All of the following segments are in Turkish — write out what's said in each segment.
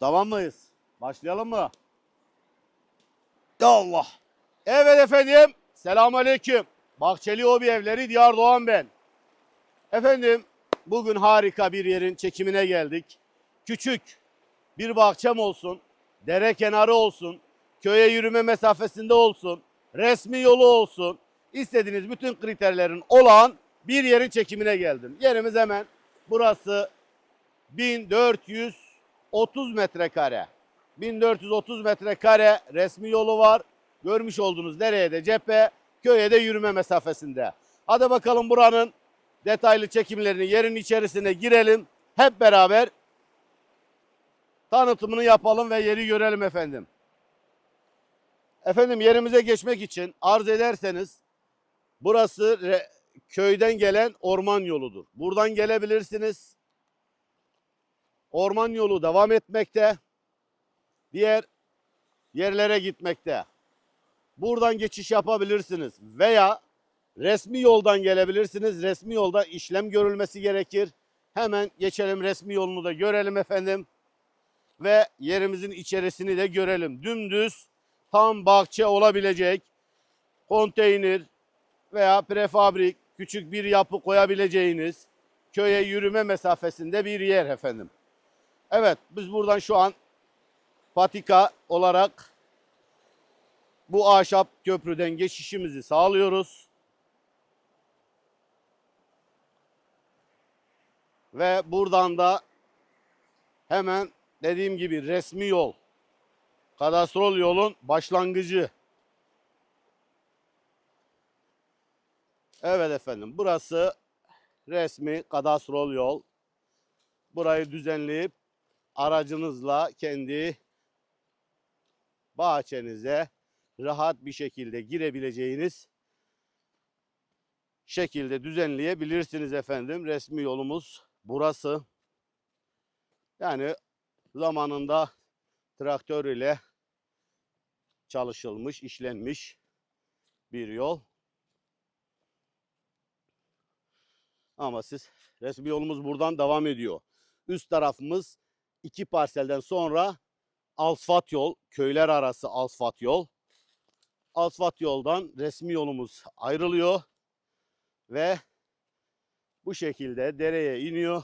Tamam mıyız? Başlayalım mı? Ya Allah. Evet efendim. Selamünaleyküm. Bahçeli Hobi Evleri Diyar Doğan ben. Efendim bugün harika bir yerin çekimine geldik. Küçük bir bahçem olsun, dere kenarı olsun, köye yürüme mesafesinde olsun, resmi yolu olsun. İstediğiniz bütün kriterlerin olan bir yerin çekimine geldim. Yerimiz hemen burası 1430 metrekare. 1430 metrekare resmi yolu var. Görmüş olduğunuz dereye de cephe, köye de yürüme mesafesinde. Hadi bakalım buranın detaylı çekimlerini yerin içerisine girelim. Hep beraber tanıtımını yapalım ve yeri görelim efendim. Efendim yerimize geçmek için arz ederseniz burası köyden gelen orman yoludur. Buradan gelebilirsiniz. Orman yolu devam etmekte. Diğer yerlere gitmekte. Buradan geçiş yapabilirsiniz veya resmi yoldan gelebilirsiniz. Resmi yolda işlem görülmesi gerekir. Hemen geçelim resmi yolunu da görelim efendim. Ve yerimizin içerisini de görelim. Dümdüz tam bahçe olabilecek konteyner veya prefabrik küçük bir yapı koyabileceğiniz köye yürüme mesafesinde bir yer efendim. Evet biz buradan şu an patika olarak bu ahşap köprüden geçişimizi sağlıyoruz. Ve buradan da hemen dediğim gibi resmi yol, kadastrol yolun başlangıcı. Evet efendim burası resmi kadastrol yol. Burayı düzenleyip aracınızla kendi bahçenize rahat bir şekilde girebileceğiniz şekilde düzenleyebilirsiniz efendim. Resmi yolumuz burası. Yani zamanında traktör ile çalışılmış, işlenmiş bir yol. Ama siz resmi yolumuz buradan devam ediyor. Üst tarafımız iki parselden sonra asfalt yol, köyler arası asfalt yol. Asfalt yoldan resmi yolumuz ayrılıyor ve bu şekilde dereye iniyor.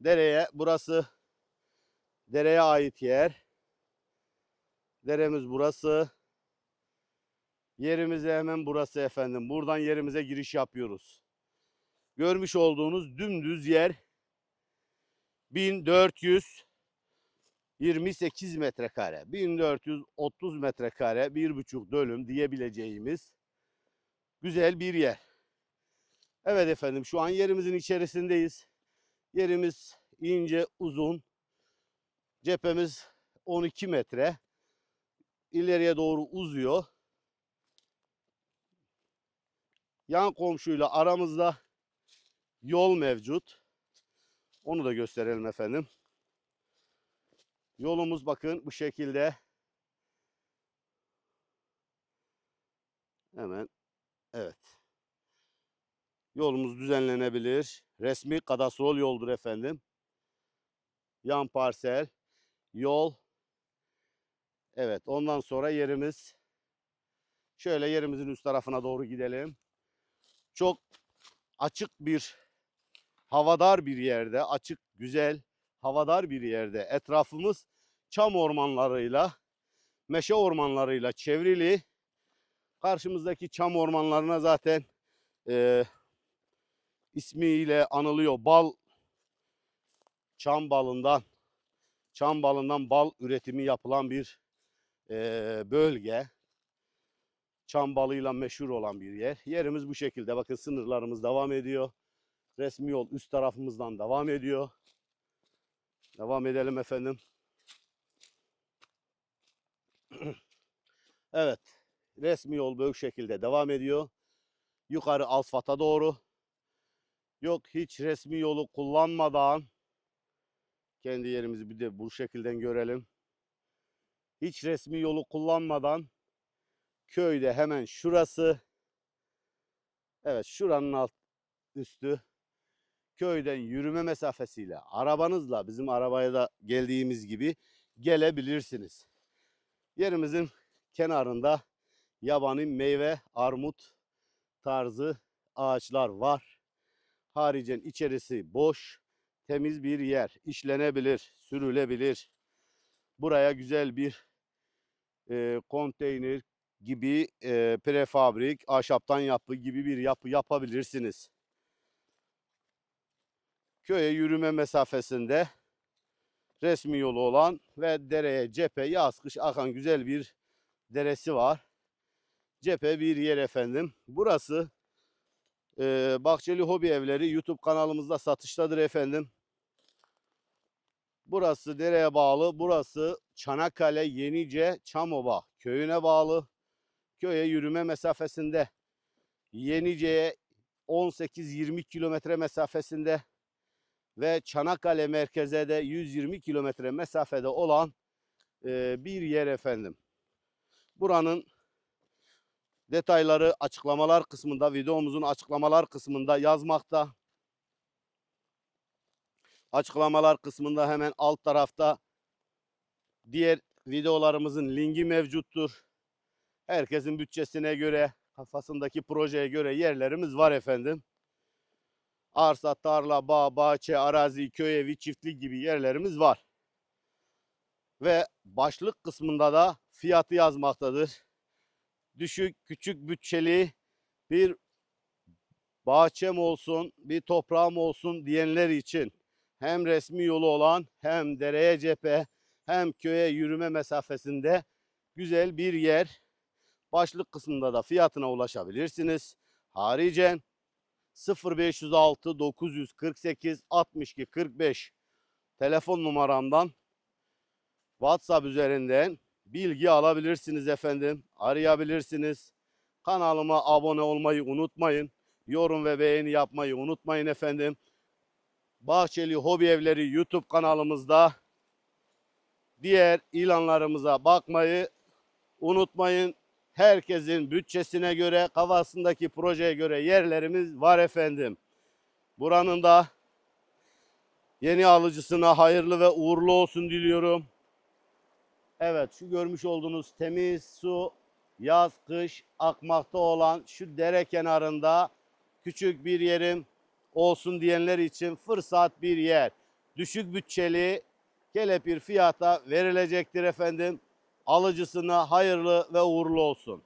Dereye burası dereye ait yer. Deremiz burası. Yerimiz de hemen burası efendim. Buradan yerimize giriş yapıyoruz. Görmüş olduğunuz dümdüz yer 1428 metrekare. 1430 metrekare bir buçuk dönüm diyebileceğimiz güzel bir yer. Evet efendim şu an yerimizin içerisindeyiz. Yerimiz ince uzun. Cephemiz 12 metre. İleriye doğru uzuyor. Yan komşuyla aramızda yol mevcut. Onu da gösterelim efendim. Yolumuz bakın bu şekilde. Hemen evet. Yolumuz düzenlenebilir. Resmi kadastrol yoldur efendim. Yan parsel, yol. Evet ondan sonra yerimiz. Şöyle yerimizin üst tarafına doğru gidelim. Çok açık bir havadar bir yerde, açık, güzel, havadar bir yerde etrafımız çam ormanlarıyla, meşe ormanlarıyla çevrili. Karşımızdaki çam ormanlarına zaten e, ismiyle anılıyor. Bal, çam balından, çam balından bal üretimi yapılan bir e, bölge. Çam balıyla meşhur olan bir yer. Yerimiz bu şekilde. Bakın sınırlarımız devam ediyor. Resmi yol üst tarafımızdan devam ediyor. Devam edelim efendim. evet. Resmi yol böyle şekilde devam ediyor. Yukarı asfalta doğru. Yok hiç resmi yolu kullanmadan kendi yerimizi bir de bu şekilde görelim. Hiç resmi yolu kullanmadan köyde hemen şurası. Evet şuranın alt üstü köyden yürüme mesafesiyle arabanızla bizim arabaya da geldiğimiz gibi gelebilirsiniz. Yerimizin kenarında yabani meyve, armut tarzı ağaçlar var. Haricen içerisi boş, temiz bir yer. işlenebilir, sürülebilir. Buraya güzel bir e, konteyner gibi e, prefabrik, ahşaptan yapı gibi bir yapı yapabilirsiniz. Köye yürüme mesafesinde resmi yolu olan ve dereye cephe yaz kış akan güzel bir deresi var. Cephe bir yer efendim. Burası e, Bahçeli Hobi Evleri YouTube kanalımızda satıştadır efendim. Burası dereye bağlı. Burası Çanakkale Yenice Çamova köyüne bağlı. Köye yürüme mesafesinde. Yenice'ye 18-20 kilometre mesafesinde ve Çanakkale merkeze de 120 kilometre mesafede olan e, bir yer efendim. Buranın detayları açıklamalar kısmında, videomuzun açıklamalar kısmında yazmakta. Açıklamalar kısmında hemen alt tarafta diğer videolarımızın linki mevcuttur. Herkesin bütçesine göre, kafasındaki projeye göre yerlerimiz var efendim. Arsa, tarla, bağ, bahçe, arazi, köy evi, çiftlik gibi yerlerimiz var. Ve başlık kısmında da fiyatı yazmaktadır. Düşük, küçük bütçeli bir bahçem olsun, bir toprağım olsun diyenler için hem resmi yolu olan hem dereye cephe hem köye yürüme mesafesinde güzel bir yer. Başlık kısmında da fiyatına ulaşabilirsiniz. Haricen 0506 948 62 45 telefon numaramdan WhatsApp üzerinden bilgi alabilirsiniz efendim. Arayabilirsiniz. Kanalıma abone olmayı unutmayın. Yorum ve beğeni yapmayı unutmayın efendim. Bahçeli Hobi Evleri YouTube kanalımızda diğer ilanlarımıza bakmayı unutmayın. Herkesin bütçesine göre, kafasındaki projeye göre yerlerimiz var efendim. Buranın da yeni alıcısına hayırlı ve uğurlu olsun diliyorum. Evet şu görmüş olduğunuz temiz su yaz kış akmakta olan şu dere kenarında küçük bir yerim olsun diyenler için fırsat bir yer. Düşük bütçeli kelepir fiyata verilecektir efendim. Alıcısına hayırlı ve uğurlu olsun.